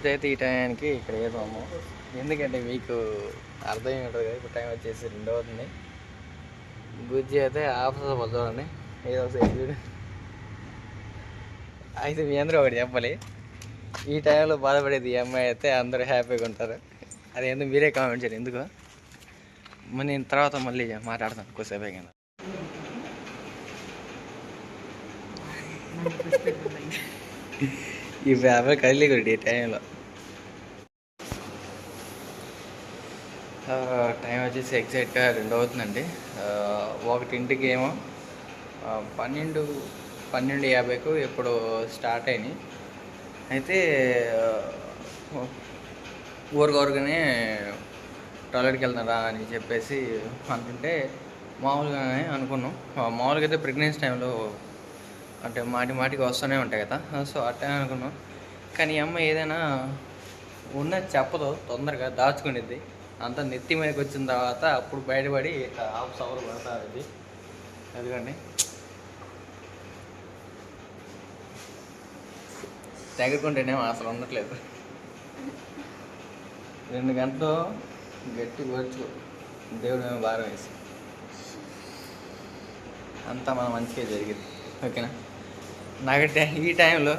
ఇప్పుడైతే ఈ టైంకి ఇక్కడ వేసాము ఎందుకంటే మీకు అర్థం ఉంటుంది కదా ఇప్పుడు టైం వచ్చేసి రెండో అవుతుంది. బుజ్జి అయితే ఆఫీస్ పోతుంది చూడండి. ఏదో ఒకసారి చూడు. అయితే మీ అందరూ ఒకటి చెప్పాలి. ఈ టైంలో బాధపడేది ఈ అమ్మాయి అయితే అందరూ హ్యాపీగా ఉంటారు. అది ఎందుకు మీరే కామెంట్ చేయండి. ఎందుకు? మరి నేను తర్వాత మళ్ళీ మాట్లాడతాను కొద్దిసేపు అయినా. ఈ యాభై కదిలి ఈ టైంలో. టైం వచ్చేసి ఎగ్జాక్ట్గా రెండు అవుతుందండి ఒకటింటికి ఏమో పన్నెండు పన్నెండు యాభైకు ఎప్పుడు స్టార్ట్ అయినాయి. అయితే ఊరికొరకనే టాయిలెట్కి వెళ్తున్నారా అని చెప్పేసి అనుకుంటే మామూలుగానే అనుకున్నాం. మామూలుగా అయితే ప్రెగ్నెన్సీ టైంలో అంటే మాటి మాటికి వస్తూనే ఉంటాయి కదా. సో అట్టే అనుకున్నాం. కానీ ఈ అమ్మ ఏదైనా ఉన్నది చెప్పదు తొందరగా దాచుకునేది అంతా నెత్తి మీదకి వచ్చిన తర్వాత అప్పుడు బయటపడి హాఫ్ సవర్ పడుతుంది ఇది. ఎందుకండి తగ్గుకుంటేనేమో అసలు ఉండట్లేదు. రెండు గంటలు గట్టి వచ్చు దేవుడు ఏమో భారం వేసి. అంతా మన మంచిగా జరిగింది. ఓకేనా? నాకు ఈ టైంలో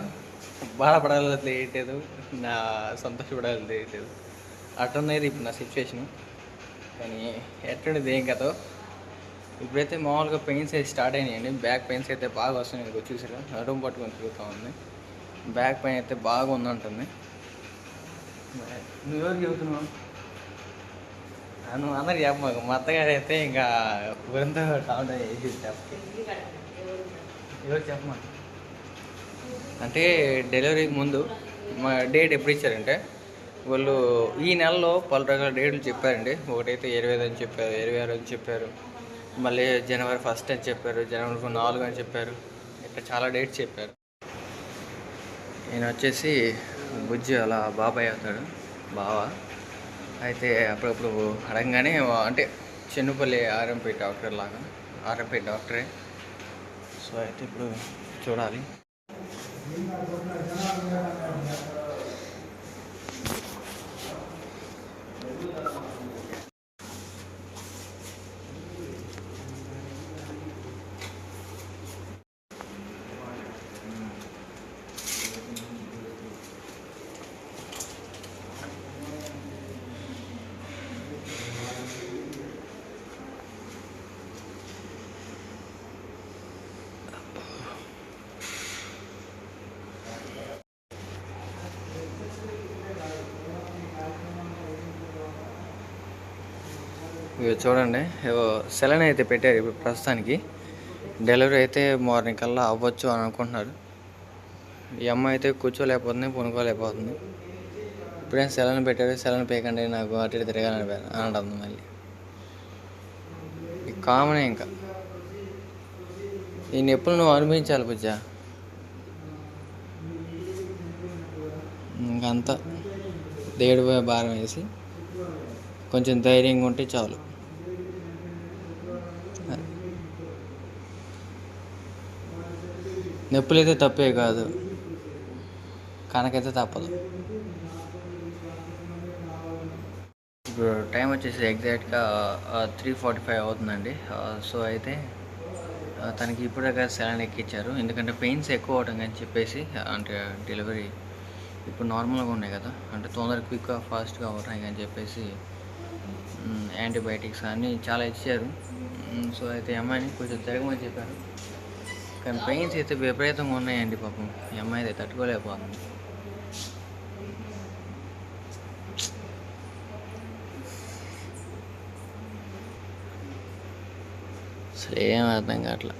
బాధపడాలి తెలియట్లేదు. నా సంతోషపడాలి తెలియట్లేదు. అట్టున్నది ఇప్పుడు నా సిచ్యువేషను కానీ ఎట్లుండేది ఏం కథో? ఇప్పుడైతే మామూలుగా పెయిన్స్ అయితే స్టార్ట్ అయినాయండి. బ్యాక్ పెయిన్స్ అయితే బాగా వస్తున్నాయి మీకు చూసారా నడుము పట్టుకొని తిరుగుతూ ఉంది. బ్యాక్ పెయిన్ అయితే బాగా ఉందంటుంది. నువ్వు ఎవరు చెబుతున్నావు? నువ్వు అందరు చెప్పమాకు మా అత్తగారు అయితే ఇంకా టావున్ వేసి చెప్ప. ఎవరు చెప్పమా అంటే డెలివరీకి ముందు మా డేట్ ఎప్పుడు ఇచ్చారంటే? వాళ్ళు ఈ నెలలో పలు రకాల డేట్లు చెప్పారండి. ఒకటైతే ఇరవై ఐదు అని చెప్పారు ఇరవై ఆరు అని చెప్పారు. మళ్ళీ జనవరి ఫస్ట్ అని చెప్పారు జనవరి నాలుగు అని చెప్పారు. ఇట్లా చాలా డేట్స్ చెప్పారు. నేను వచ్చేసి బుజ్జి అలా బాబాయ్ అవుతాడు బావ. అయితే అప్పుడప్పుడు అడగగానే అంటే చెన్నుపల్లి ఆర్ఎంపీ డాక్టర్ లాగా ఆర్ఎంపీ డాక్టరే. సో అయితే ఇప్పుడు చూడాలి. ఇవి చూడండి సెలైన్ సెలన్ అయితే పెట్టారు ఇప్పుడు ప్రస్తుతానికి. డెలివరీ అయితే మార్నింగ్ కల్లా అవ్వచ్చు అని అనుకుంటున్నారు. ఈ అమ్మాయి అయితే కూర్చోలేకపోతుంది పొనుకోలేకపోతుంది. ఇప్పుడేం సెలన్ పెట్టారు సెలన్ పేయకండి నాకు అటు ఇటు తిరగాలని అని మళ్ళీ. కామనే ఇంకా. ఈ నొప్పులు నువ్వు అనుభవించాలి పూజ. ఇంకంతా దేడిపోయే భారం వేసి కొంచెం ధైర్యంగా ఉంటే చాలు. నొప్పులైతే తప్పే కాదు. కనకైతే తప్పదు. ఇప్పుడు టైం వచ్చేసి ఎగ్జాక్ట్గా త్రీ ఫార్టీ ఫైవ్ అవుతుందండి. సో అయితే తనకి ఇప్పుడే కదా సెలన్ ఎక్కించారు ఎందుకంటే పెయిన్స్ ఎక్కువ అవడం అని చెప్పేసి అంటే డెలివరీ ఇప్పుడు నార్మల్గా ఉన్నాయి కదా. అంటే తొందరగా క్విక్గా ఫాస్ట్గా అవుతాయి అని చెప్పేసి యాంటీబయాటిక్స్ అన్నీ చాలా ఇచ్చారు. సో అయితే అమ్మాయిని కొంచెం తిరగమని చెప్పారు. కానీ పెయిన్స్ అయితే విపరీతంగా ఉన్నాయండి పాపం. ఈ అమ్మాయి అయితే తట్టుకోలేకపోతుంది. అసలు ఏం అర్థం కావట్లా.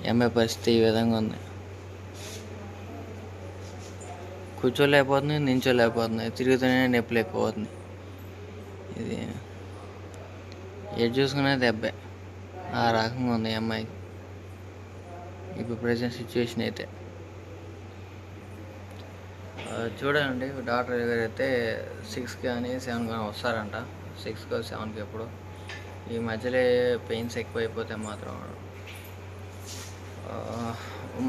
ఈ అమ్మాయి పరిస్థితి ఈ విధంగా ఉంది. కూర్చోలేకపోతుంది నించోలేకపోతుంది తిరుగుతూనే నొప్పి లేకపోతుంది ఇది ఎటు చూసుకునే దెబ్బే. ఆ రకంగా ఉంది ఈ అమ్మాయికి. ఇప్పుడు ప్రజెంట్ సిచ్యువేషన్ అయితే. చూడండి డాక్టర్ గారు అయితే సిక్స్ కానీ సెవెన్ కానీ వస్తారంట. సిక్స్కి సెవెన్కి ఎప్పుడు. ఈ మధ్యలో పెయిన్స్ ఎక్కువైపోతే మాత్రం.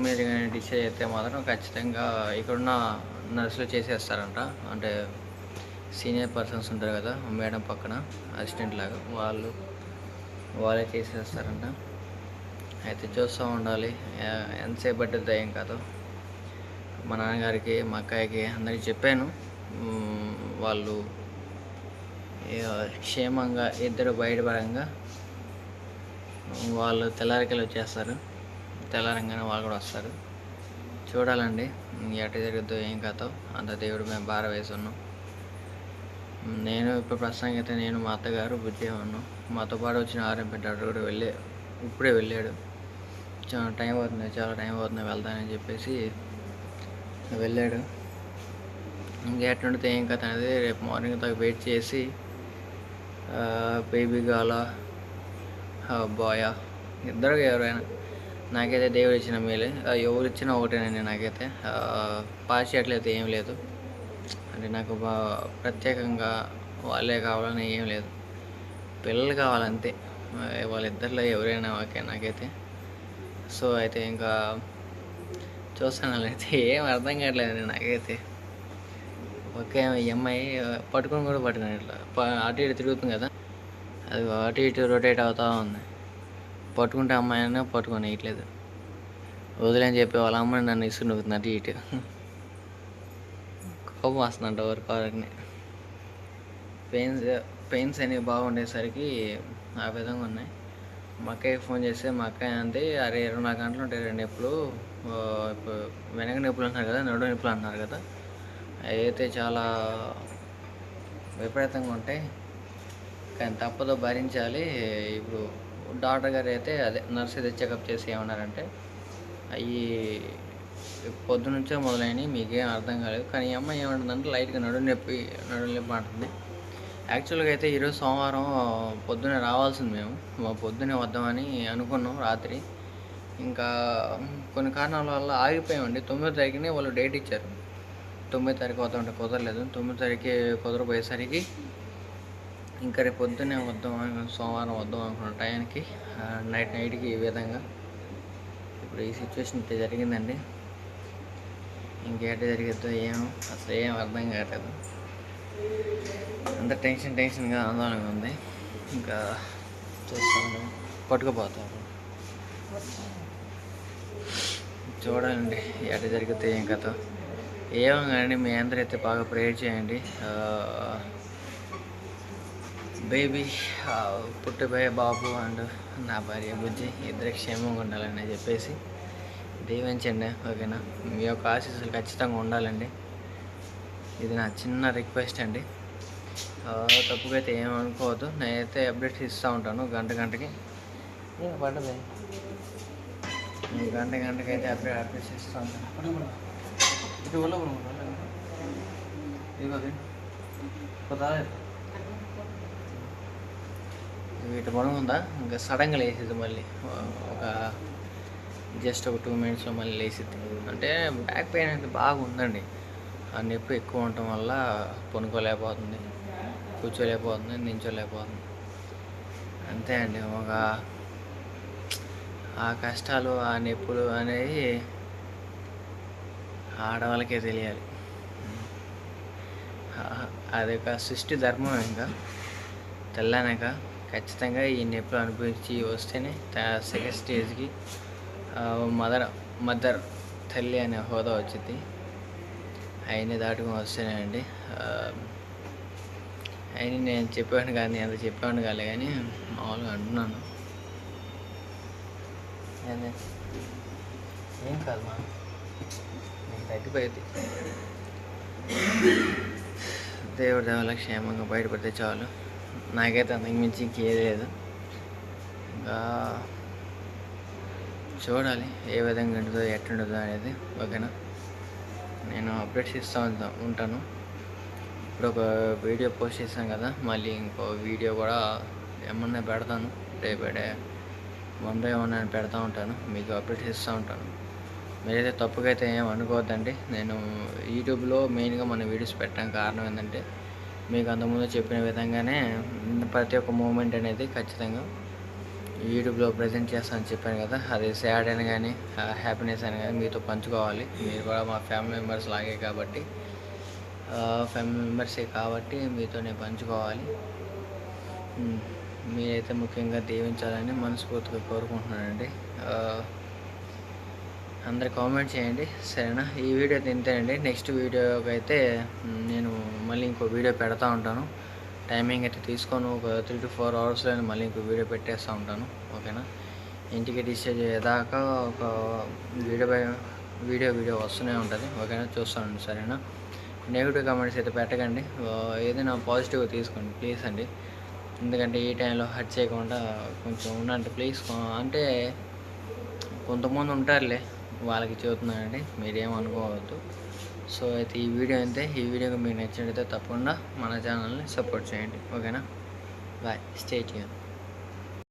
మీరు కానీ డిసైడ్ అయితే మాత్రం ఖచ్చితంగా ఇక్కడున్న నర్సులు చేసేస్తారంట. అంటే సీనియర్ పర్సన్స్ ఉంటారు కదా మేడం పక్కన అసిస్టెంట్ లాగా వాళ్ళు వాళ్ళే చేసేస్తారంట. అయితే చూస్తూ ఉండాలి. ఎంతసేపు పట్టుద్దో ఏం కాదు. మా నాన్నగారికి మా అక్కయ్యకి అందరికీ చెప్పాను. వాళ్ళు క్షేమంగా ఇద్దరు బయటపడంగా వాళ్ళు తెల్లారికలు వచ్చేస్తారు. తెల్లారంగానే వాళ్ళు కూడా వస్తారు. చూడాలండి. ఎట జరుగుద్దో ఏం కాదో అంత దేవుడు మేము భార వేసి ఉన్నాం. నేను ఇప్పుడు ప్రస్తుతానికి అయితే నేను మా అత్తగారు బుజ్జి ఉన్నాం మాతో పాటు వచ్చిన ఆర్ఎం పెట్టాడు కూడా వెళ్ళే ఇప్పుడే వెళ్ళాడు. చాలా టైం అవుతుంది చాలా టైం అవుతుంది వెళ్తానని చెప్పేసి వెళ్ళాడు. ఇంకా ఎట్లుంటే ఏం కథ అనేది రేపు మార్నింగ్ దాకా వెయిట్ చేసి బేబీ గాల బాయా ఇద్దరు ఎవరైనా. నాకైతే దేవుడు ఇచ్చిన మేలే. ఎవరు ఇచ్చినా ఒకటేనండి నాకైతే. పాస్ చేయట్లేదు ఏం లేదు. అంటే నాకు ప్రత్యేకంగా వాళ్ళే కావాలని ఏం లేదు. పిల్లలు కావాలంతే. వాళ్ళిద్దరిలో ఎవరైనా ఓకే నాకైతే. సో అయితే ఇంకా చూస్తాను అయితే ఏం అర్థం కావట్లేదు నాకైతే. ఓకే ఈ అమ్మాయి పట్టుకొని కూడా పట్టుకుని ఇట్లా. అటు ఇటు తిరుగుతుంది కదా. అది అటు ఇటు రొటేట్ అవుతా ఉంది. పట్టుకుంటే అమ్మాయి అయినా పట్టుకొని వేయట్లేదు. వదిలేని చెప్పి వాళ్ళ అమ్మాయి నన్ను ఇసుకుంటుంది అటు ఇటు. కోపం వస్తుందంట వరకు వరకుని పెయిన్స్ పెయిన్స్ అనేవి బాగుండేసరికి ఆ విధంగా ఉన్నాయి. మా అక్కయ్యకి ఫోన్ చేస్తే మా అక్కయ్య అంది అరే ఇరవై నాలుగు గంటలు ఉంటాయి రెండు నొప్పులు. ఇప్పుడు వెనక నొప్పులు అంటున్నారు కదా నడు నొప్పులు అంటున్నారు కదా. అయితే చాలా విపరీతంగా ఉంటాయి. కానీ తప్పదో భరించాలి. ఇప్పుడు డాక్టర్ గారు అయితే అదే నర్స్ అయితే చెకప్ చేసి ఏమన్నారంటే అవి పొద్దునుంచే మొదలైనవి మీకేం అర్థం కాలేదు. కానీ ఈ అమ్మాయి ఏమంటుందంటే లైట్గా నడు నొప్పి నడుము నొప్పి అంటుంది. యాక్చువల్గా అయితే ఈరోజు సోమవారం పొద్దునే రావాల్సింది మేము. మా పొద్దునే వద్దామని అనుకున్నాం రాత్రి. ఇంకా కొన్ని కారణాల వల్ల ఆగిపోయామండి. తొమ్మిదో తారీఖునే వాళ్ళు డేట్ ఇచ్చారు. తొమ్మిది తారీఖు వద్దామంటే కుదరలేదు. తొమ్మిది తారీఖు కుదరపోయేసరికి ఇంకా రేపు పొద్దున్నే వద్దాం సోమవారం వద్దాం అనుకున్న టైంకి నైట్ నైట్కి ఈ విధంగా ఇప్పుడు ఈ సిచ్యువేషన్ అయితే జరిగిందండి. ఇంకేట జరిగిద్దో ఏమో అసలు ఏం అర్థం కావట్లేదు. అంత టెన్షన్ టెన్షన్గా ఆందోళనగా ఉంది. ఇంకా చూస్తాను. పట్టుకుపోతాను. చూడాలండి ఎట జరిగితే ఏం కథ. ఏమో కానీ మీ అందరూ అయితే బాగా ప్రేయర్ చేయండి. బేబీ పుట్టిపోయే బాబు అండ్ నా భార్య బుజ్జి ఇద్దరు క్షేమంగా ఉండాలని చెప్పేసి దీవించండి ఓకేనా? మీ యొక్క ఆశీస్సులు ఖచ్చితంగా ఉండాలండి. ఇది నా చిన్న రిక్వెస్ట్ అండి. తప్పుగా అయితే ఏమనుకోవద్దు నేనైతే అప్డేట్స్ ఇస్తూ ఉంటాను గంట గంటకి. పడ్డది. గంట గంటకి అయితే అప్డేట్ అప్డేట్స్ ఇస్తూ ఉంటాను ఇది. ఇది. వీటి పొలం ఉందా? ఇంకా సడన్గా వేసేది మళ్ళీ. ఒక జస్ట్ ఒక టూ మినిట్స్లో మళ్ళీ లేసిద్ది. అంటే బ్యాక్ పెయిన్ అయితే బాగా ఉందండి. ఆ నొప్పి ఎక్కువ ఉండటం వల్ల పొనుకోలేకపోతుంది కూర్చోలేకపోతుంది నించోలేకపోతుంది అంతే అండి. ఒక ఆ కష్టాలు ఆ నొప్పులు అనేవి ఆడవాళ్ళకే తెలియాలి. అది ఒక సృష్టి ధర్మం ఇంకా. తెల్లనక ఖచ్చితంగా ఈ నొప్పులు అనుభవించి వస్తేనే సెకండ్ స్టేజ్కి మదర్ మదర్ తల్లి అనే హోదా వచ్చింది. అయిన దాటుకుని వస్తేనే అండి అయిన నేను చెప్పాను కానీ అంత చెప్పాను కాలే కానీ మామూలుగా అంటున్నాను. ఏం కాదు మా. తగ్గిపోయింది. దేవుడి దేవాల క్షేమంగా బయటపడితే చాలు. నాకైతే అంతకు మించి ఇంకేది లేదు. ఇంకా చూడాలి ఏ విధంగా ఉంటుందో ఎట్టుంటుందో అనేది ఓకేనా? నేను అప్డేట్స్ ఇస్తూ ఉంటాను. ఇప్పుడు ఒక వీడియో పోస్ట్ చేశాను కదా మళ్ళీ ఇంకో వీడియో కూడా ఏమన్నా పెడతాను. డే వన్ బై వన్ అని పెడతా ఉంటాను మీకు అప్డేట్స్ ఇస్తూ ఉంటాను. మీరైతే తప్పుగా అయితే ఏం అనుకోవద్దండి. నేను యూట్యూబ్లో మెయిన్గా మన వీడియోస్ పెట్టడానికి కారణం ఏంటంటే మీకు అంతకుముందు చెప్పిన విధంగానే ప్రతి ఒక్క మూమెంట్ అనేది ఖచ్చితంగా యూట్యూబ్లో ప్రజెంట్ చేస్తానని చెప్పాను కదా అది సాడ్ అని కానీ హ్యాపీనెస్ అని కానీ మీతో పంచుకోవాలి. మీరు కూడా మా ఫ్యామిలీ మెంబర్స్ లాగే కాబట్టి ఫ్యామిలీ మెంబర్సే కాబట్టి మీతోనే పంచుకోవాలి. మీరైతే ముఖ్యంగా దీవించాలని మనస్ఫూర్తిగా కోరుకుంటున్నానండి. అందరు కామెంట్ చేయండి సరేనా? ఈ వీడియో తింతేనండి నెక్స్ట్ వీడియోకి అయితే నేను మళ్ళీ ఇంకో వీడియో పెడతా ఉంటాను. టైమింగ్ అయితే తీసుకొని ఒక త్రీ టు ఫోర్ అవర్స్లో మళ్ళీ ఇంకో వీడియో పెట్టేస్తూ ఉంటాను ఓకేనా? ఇంటికి డిశ్చార్జ్ అయ్యేదాకా ఒక వీడియో బై- వీడియో వీడియో వస్తూనే ఉంటుంది ఓకేనా? చూస్తాను సరేనా? నెగిటివ్ కామెంట్స్ అయితే పెట్టకండి ఏదైనా పాజిటివ్ తీసుకోండి ప్లీజ్ అండి. ఎందుకంటే ఈ టైంలో హర్ట్ చేయకుండా కొంచెం ఉండండి ప్లీజ్. అంటే కొంతమంది ఉంటారులే వాళ్ళకి చెబుతున్నానండి మీరేమనుకోవద్దు సో అయితే ఈ వీడియో అయితే ఈ వీడియోకి మీకు నచ్చినట్టయితే తప్పకుండా మన ఛానల్ని సపోర్ట్ చేయండి. ఓకేనా? బాయ్. Stay tune